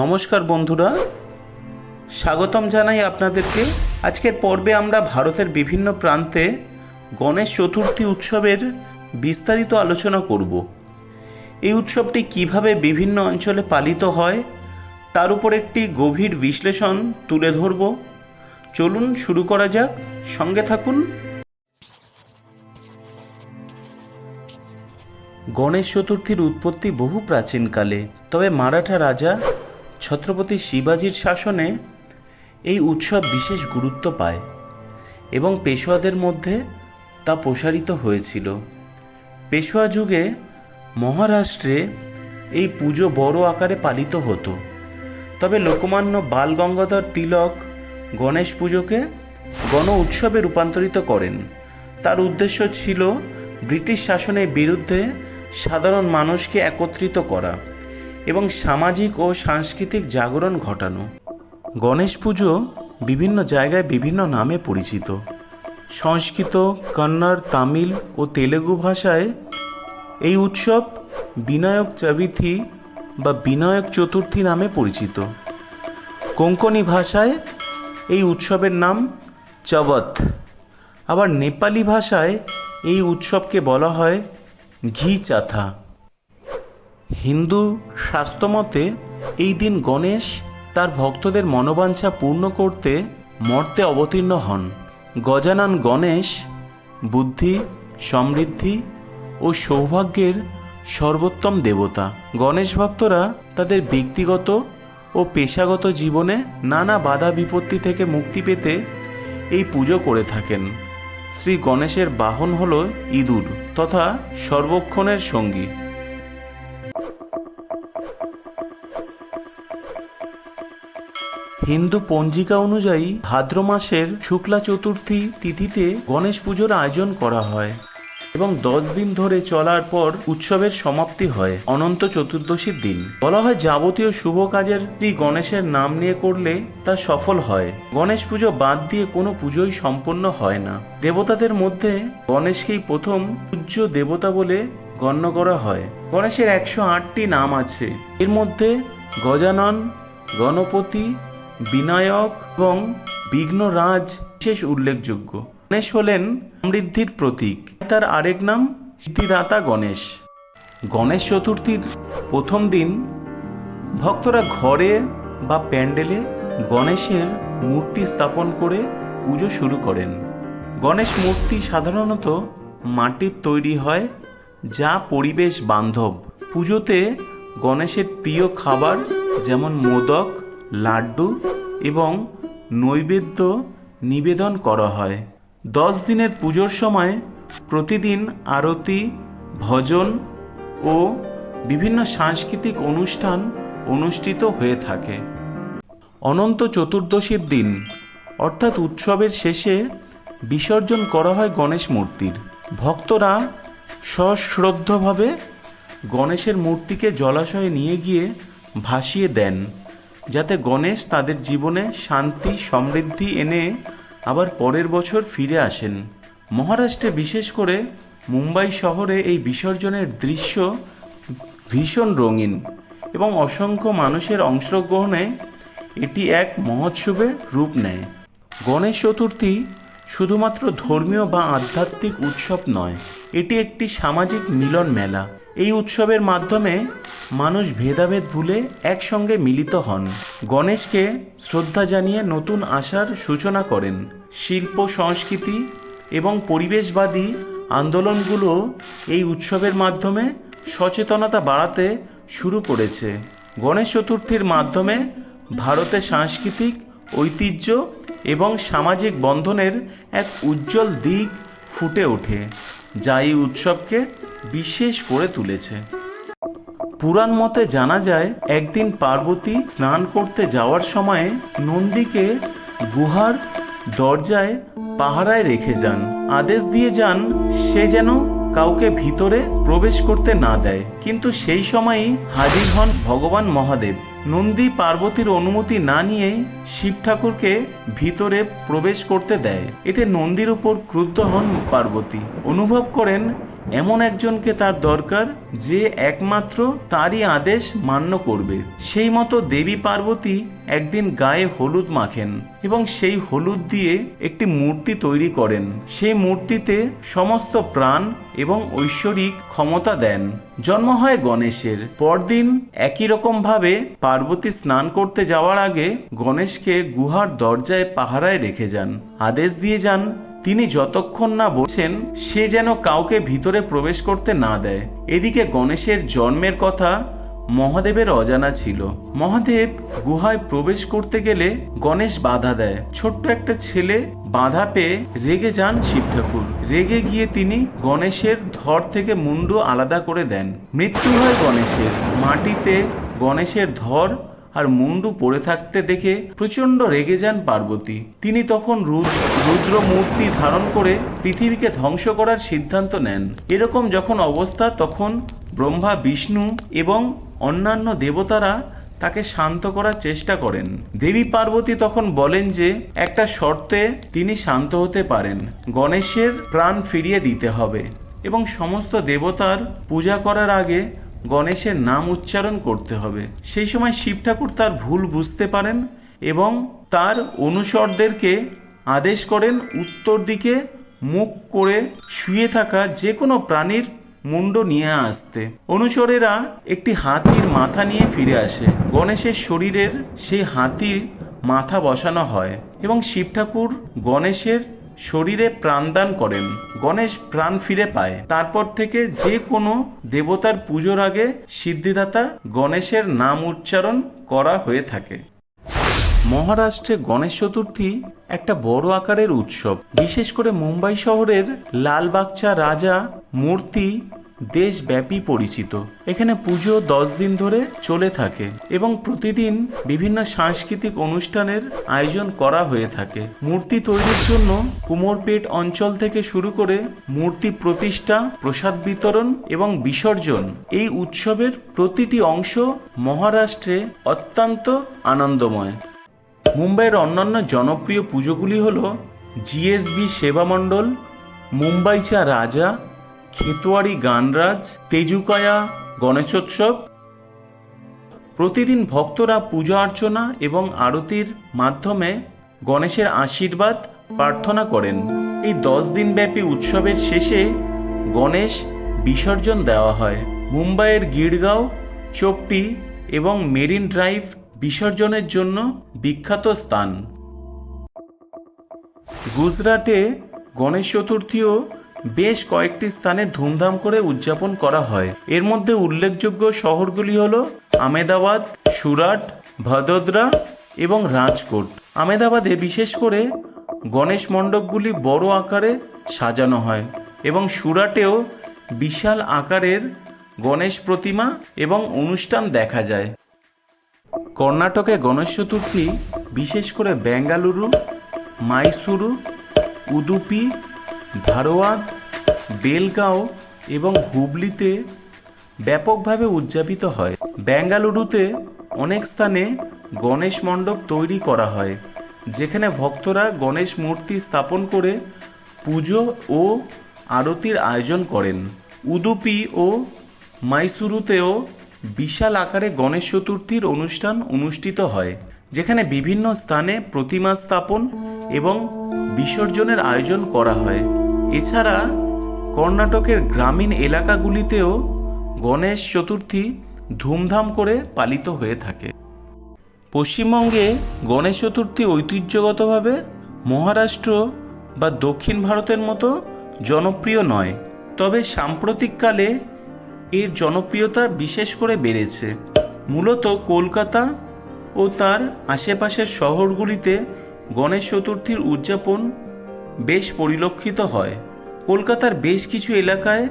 নমস্কার বন্ধুরা। স্বাগতম জানাই আপনাদেরকে। আজকের পর্বে আমরা ভারতের বিভিন্ন প্রান্তে গণেশ চতুর্থী উৎসবের বিস্তারিত আলোচনা করব। এই উৎসবটি কীভাবে বিভিন্ন অঞ্চলে পালিত হয়, তার উপর একটি গভীর বিশ্লেষণ তুলে ধরব। চলুন শুরু করা যাক। সঙ্গে থাকুন। গণেশ চতুর্থীর উৎপত্তি বহু প্রাচীনকালে, তবে মারাঠা রাজা ছত্রপতি শিবাজির শাসনে এই উৎসব বিশেষ গুরুত্ব পায় এবং পেশোয়াদের মধ্যে তা প্রসারিত হয়েছিল। পেশোয়া যুগে মহারাষ্ট্রে এই পুজো বড় আকারে পালিত হতো। তবে লোকমান্য বাল গঙ্গাধর তিলক গণেশ পুজোকে গণ উৎসবে রূপান্তরিত করেন। তার উদ্দেশ্য ছিল ব্রিটিশ শাসনের বিরুদ্ধে সাধারণ মানুষকে একত্রিত করা। এবং সামাজিক ও সাংস্কৃতিক জাগরণ ঘটানো। গণেশ পুজো বিভিন্ন জায়গায় বিভিন্ন নামে পরিচিত। সংস্কৃত, কন্নড়, তামিল ও তেলেগু ভাষায় এই উৎসব বিনায়ক চবিথি বা বিনায়ক চতুর্থী নামে পরিচিত। কোঙ্কনি ভাষায় এই উৎসবের নাম চবথ আবার নেপালি ভাষায় এই উৎসবকে বলা হয় ঘি চাথা। হিন্দু শাস্ত্রমতে এই দিন গণেশ তার ভক্তদের মনোবাঞ্ছা পূর্ণ করতে মর্তে অবতীর্ণ হন। গজানন গণেশ বুদ্ধি, সমৃদ্ধি ও সৌভাগ্যের সর্বোত্তম দেবতা। গণেশ ভক্তরা তাদের ব্যক্তিগত ও পেশাগত জীবনে নানা বাধা বিপত্তি থেকে মুক্তি পেতে এই পুজো করে থাকেন। শ্রী গণেশের বাহন হল ইঁদুর তথা সর্বক্ষণের সঙ্গী। হিন্দু পঞ্জিকা অনুযায়ী ভাদ্র মাসের শুক্লা চতুর্থী তিথিতে গণেশ পুজোর আয়োজন করা হয় এবং দশ দিন ধরে চলার পর উৎসবের সমাপ্তি হয় অনন্ত চতুর্দশীর দিন। বলা হয় যাবতীয় শুভ কাজের শ্রী গণেশের নাম নিয়ে করলে তা সফল হয়। গণেশ পুজো বাদ দিয়ে কোনো পুজোই সম্পন্ন হয় না। দেবতাদের মধ্যে গণেশকেই প্রথম পূজ্য দেবতা বলে গণ্য করা হয়। গণেশের একশো আটটি নাম আছে। এর মধ্যে গজানন, গণপতি বিনায়ক এবং বিঘ্নরাজ বিশেষ উল্লেখযোগ্য। গণেশ হলেন সমৃদ্ধির প্রতীক। তার আরেক নাম সিদ্ধিদাতা গণেশ। গণেশ চতুর্থীর প্রথম দিন ভক্তরা ঘরে বা প্যান্ডেলে গণেশের মূর্তি স্থাপন করে পুজো শুরু করেন। গণেশ মূর্তি সাধারণত মাটির তৈরি হয়, যা পরিবেশ বান্ধব। পুজোতে গণেশের প্রিয় খাবার যেমন মোদক লাড্ডু এবং নৈবেদ্য নিবেদন করা হয়। দশ দিনের পুজোর সময় প্রতিদিন আরতি, ভজন ও বিভিন্ন সাংস্কৃতিক অনুষ্ঠান অনুষ্ঠিত হয়ে থাকে। অনন্ত চতুর্দশীর দিন, অর্থাৎ উৎসবের শেষে বিসর্জন করা হয় গণেশ মূর্তির। ভক্তরা সশ্রদ্ধভাবে গণেশের মূর্তিকে জলাশয়ে নিয়ে গিয়ে ভাসিয়ে দেন। যাতে গণেশ তাদের জীবনে শান্তি, সমৃদ্ধি এনে আবার পরের বছর ফিরে আসেন। মহারাষ্ট্রে বিশেষ করে মুম্বাই শহরে এই বিসর্জনের দৃশ্য ভীষণ রঙিন এবং অসংখ্য মানুষের অংশগ্রহণে এটি এক মহোৎসবের রূপ নেয়। গণেশ চতুর্থী শুধুমাত্র ধর্মীয় বা আধ্যাত্মিক উৎসব নয়, এটি একটি সামাজিক মিলন মেলা। এই উৎসবের মাধ্যমে মানুষ ভেদাভেদ ভুলে একসঙ্গে মিলিত হন। গণেশকে শ্রদ্ধা জানিয়ে নতুন আশার সূচনা করেন। শিল্প, সংস্কৃতি এবং পরিবেশবাদী আন্দোলনগুলো এই উৎসবের মাধ্যমে সচেতনতা বাড়াতে শুরু করেছে। গণেশ চতুর্থীর মাধ্যমে ভারতের সাংস্কৃতিক ঐতিহ্য এবং সামাজিক বন্ধনের এক উজ্জ্বল দিক ফুটে ওঠে, যা এই উৎসবকে বিশেষ করে তুলেছে। পুরাণ মতে জানা যায়, একদিন পার্বতী স্নান করতে যাওয়ার সময় নন্দীকে গুহার দরজায় পাহারায় রেখে যান। আদেশ দিয়ে যান, সে যেন কাউকে ভিতরে প্রবেশ করতে না দেয়। কিন্তু সেই সময়ই হাজির হন ভগবান মহাদেব। নন্দী পার্বতীর অনুমতি না নিয়েই শিব ঠাকুরকে ভিতরে প্রবেশ করতে দেয়। এতে নন্দীর উপর ক্রুদ্ধ হন পার্বতী। অনুভব করেন এমন একজনকে তার দরকার যে একমাত্র তারই আদেশ মান্য করবে। সেই মতো দেবী পার্বতী একদিন গায়ে হলুদ মাখেন এবং সেই হলুদ দিয়ে একটি মূর্তি তৈরি করেন। সেই মূর্তিতে সমস্ত প্রাণ এবং ঐশ্বরিক ক্ষমতা দেন। জন্ম হয় গণেশের। পরদিন একই রকম ভাবে পার্বতী স্নান করতে যাওয়ার আগে গণেশকে গুহার দরজায় পাহারায় রেখে যান। আদেশ দিয়ে যান তিনি যতক্ষণ না বলছেন, সে যেন কাউকে ভিতরে প্রবেশ করতে না দেয়। এদিকে গণেশের জন্মের কথা মহাদেবের অজানা ছিল। মহাদেব গুহায় প্রবেশ করতে গেলে গণেশ বাধা দেয়। ছোট্ট একটা ছেলে বাধা পেয়ে রেগে যান শিব ঠাকুর। রেগে গিয়ে তিনি গণেশের ধর থেকে মুন্ডু আলাদা করে দেন। মৃত্যু হয় গণেশের। মাটিতে গণেশের ধর আর মুন্ডু পড়ে থাকতে দেখে প্রচণ্ড রেগে যান পার্বতী। তিনি তখন রুদ- রুদ্র মূর্তি ধারণ করে পৃথিবীকে ধ্বংস করার সিদ্ধান্ত নেন। এরকম যখন অবস্থা, তখন ব্রহ্মা, বিষ্ণু এবং অন্যান্য দেবতারা তাকে শান্ত করার চেষ্টা করেন। দেবী পার্বতী তখন বলেন যে, একটা শর্তে তিনি শান্ত হতে পারেন, গণেশের প্রাণ ফিরিয়ে দিতে হবে এবং সমস্ত দেবতার পূজা করার আগে গণেশের নাম উচ্চারণ করতে হবে। সেই সময় শিব ঠাকুর তার ভুল বুঝতে পারেন এবং তার অনুসরদেরকে আদেশ করেন উত্তর দিকে মুখ করে শুয়ে থাকা যে কোনো প্রাণীর মুন্ড নিয়ে আসতে। অনুচরেরা একটি হাতির মাথা নিয়ে ফিরে আসে। গণেশের শরীরের সেই হাতির মাথা বসানো হয় এবং শিব ঠাকুর গণেশের শরীরে প্রাণদান করেন। গণেশ প্রাণ ফিরে পায়। তারপর থেকে যে কোনো দেবতার পুজোর আগে সিদ্ধিদাতা গণেশের নাম উচ্চারণ করা হয়ে থাকে। মহারাষ্ট্রে গণেশ চতুর্থী একটা বড় আকারের উৎসব। বিশেষ করে মুম্বাই শহরের লালবাগচা রাজা মূর্তি দেশব্যাপী পরিচিত। এখানে পুজো দশ দিন ধরে চলে থাকে এবং প্রতিদিন বিভিন্ন সাংস্কৃতিক অনুষ্ঠানের আয়োজন করা হয়ে থাকে। মূর্তি তৈরির জন্য কুমোরপেট অঞ্চল থেকে শুরু করে মূর্তি প্রতিষ্ঠা, প্রসাদ বিতরণ এবং বিসর্জন এই উৎসবের প্রতিটি অংশ মহারাষ্ট্রে অত্যন্ত আনন্দময়। মুম্বাইয়ের অন্যান্য জনপ্রিয় পুজোগুলি হল জিএসবি সেবা মণ্ডল, মুম্বাইচা রাজা খেতোয়ারি গানরাজ, তেজুকায়া, গণেশোৎসব। প্রতিদিন ভক্তরা পূজা অর্চনা এবং আরতির মাধ্যমে গণেশের আশীর্বাদ প্রার্থনা করেন। এই দশ দিনব্যাপী উৎসবের শেষে গণেশ বিসর্জন দেওয়া হয়। মুম্বাইয়ের গিরগাঁও, চোপটি এবং মেরিন ড্রাইভ বিসর্জনের জন্য বিখ্যাত স্থান। গুজরাটে গণেশ চতুর্থীও বেশ কয়েকটি স্থানে ধুমধাম করে উদযাপন করা হয়। এর মধ্যে উল্লেখযোগ্য শহরগুলি হল আমেদাবাদ সুরাট, ভদোদরা এবং রাজকোট। আমেদাবাদে বিশেষ করে গণেশ মণ্ডপগুলি বড় আকারে সাজানো হয় এবং সুরাটেও বিশাল আকারের গণেশ প্রতিমা এবং অনুষ্ঠান দেখা যায়। কর্ণাটকে গণেশ চতুর্থী বিশেষ করে বেঙ্গালুরু, মাইসুরু, উদুপি ধারওয়াদ বেলগাঁও এবং হুবলিতে ব্যাপকভাবে উদযাপিত হয়। বেঙ্গালুরুতে অনেক স্থানে গণেশ মণ্ডপ তৈরি করা হয়, যেখানে ভক্তরা গণেশ মূর্তি স্থাপন করে পুজো ও আরতির আয়োজন করেন। উদুপি ও মাইসুরুতেও বিশাল আকারে গণেশ চতুর্থীর অনুষ্ঠান অনুষ্ঠিত হয়, যেখানে বিভিন্ন স্থানে প্রতিমা স্থাপন এবং বিসর্জনের আয়োজন করা হয়। এছাড়া কর্ণাটকের গ্রামীণ এলাকাগুলিতেও গণেশ চতুর্থী ধুমধাম করে পালিত হয়ে থাকে। পশ্চিমবঙ্গে গণেশ চতুর্থী ঐতিহ্যগতভাবে মহারাষ্ট্র বা দক্ষিণ ভারতের মতো জনপ্রিয় নয়, তবে সাম্প্রতিককালে এর জনপ্রিয়তা বিশেষ করে বেড়েছে। মূলত কলকাতা ও তার আশেপাশের শহরগুলিতে গণেশ চতুর্থীর উদযাপন বেশ পরিলক্ষিত হয়। কলকাতার বেশ কিছু এলাকায়,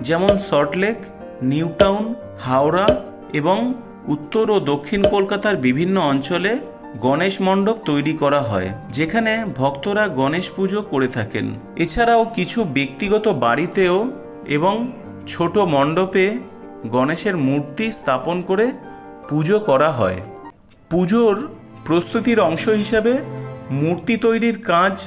যেমন সল্টলেক নিউ টাউন হাওড়া এবং উত্তর ও দক্ষিণ কলকাতার বিভিন্ন অঞ্চলে গণেশ মণ্ডপ তৈরি করা হয়, যেখানে ভক্তরা গণেশ পুজো করে থাকেন। এছাড়াও কিছু ব্যক্তিগত বাড়িতেও এবং ছোট মণ্ডপে গণেশের মূর্তি স্থাপন করে পুজো করা হয়। পুজোর প্রস্তুতির অংশ হিসাবে মূর্তি তৈরির কাজ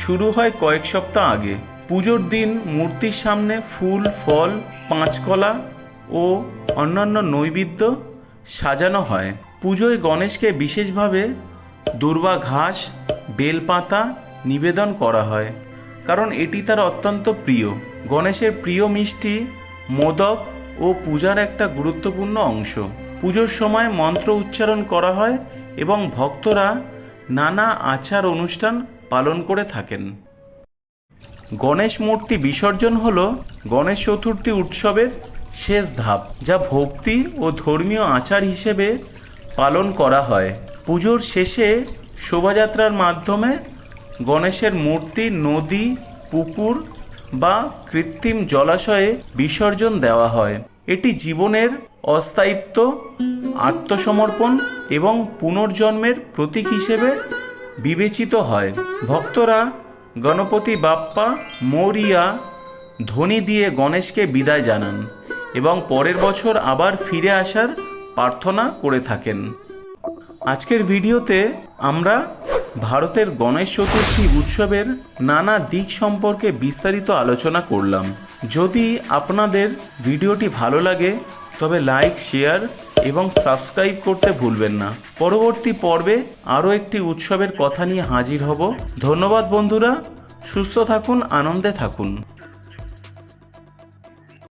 শুরু হয় কয়েক সপ্তাহ আগে। পুজোর দিন মূর্তির সামনে ফুল, ফল, পাঁচকলা ও অন্যান্য নৈবেদ্য সাজানো হয়। পুজোয় গণেশকে বিশেষভাবে দুর্বা ঘাস, বেলপাতা নিবেদন করা হয়, কারণ এটি তার অত্যন্ত প্রিয়। গণেশের প্রিয় মিষ্টি, মোদক ও পূজার একটা গুরুত্বপূর্ণ অংশ। পুজোর সময় মন্ত্র উচ্চারণ করা হয় এবং ভক্তরা নানা আচার অনুষ্ঠান পালন করে থাকেন। গণেশ মূর্তি বিসর্জন হল গণেশ চতুর্থী উৎসবের শেষ ধাপ, যা ভক্তি ও ধর্মীয় আচার হিসেবে পালন করা হয়। পুজোর শেষে শোভাযাত্রার মাধ্যমে গণেশের মূর্তি, নদী, পুকুর বা কৃত্রিম জলাশয়ে বিসর্জন দেওয়া হয়। এটি জীবনের অস্থায়িত্ব, আত্মসমর্পণ এবং পুনর্জন্মের প্রতীক হিসেবে বিবেচিত হয়। ভক্তরা গণপতি বাপ্পা, মৌরিয়া ধ্বনি দিয়ে গণেশকে বিদায় জানান এবং পরের বছর আবার ফিরে আসার প্রার্থনা করে থাকেন। আজকের ভিডিওতে আমরা ভারতের গণেশ চতুর্থী উৎসবের নানা দিক সম্পর্কে বিস্তারিত আলোচনা করলাম। যদি আপনাদের ভিডিওটি ভালো লাগে, তবে লাইক, শেয়ার এবং সাবস্ক্রাইব করতে ভুলবেন না। পরবর্তী পর্বে আরও একটি উৎসবের কথা নিয়ে হাজির হব। ধন্যবাদ বন্ধুরা। সুস্থ থাকুন, আনন্দে থাকুন।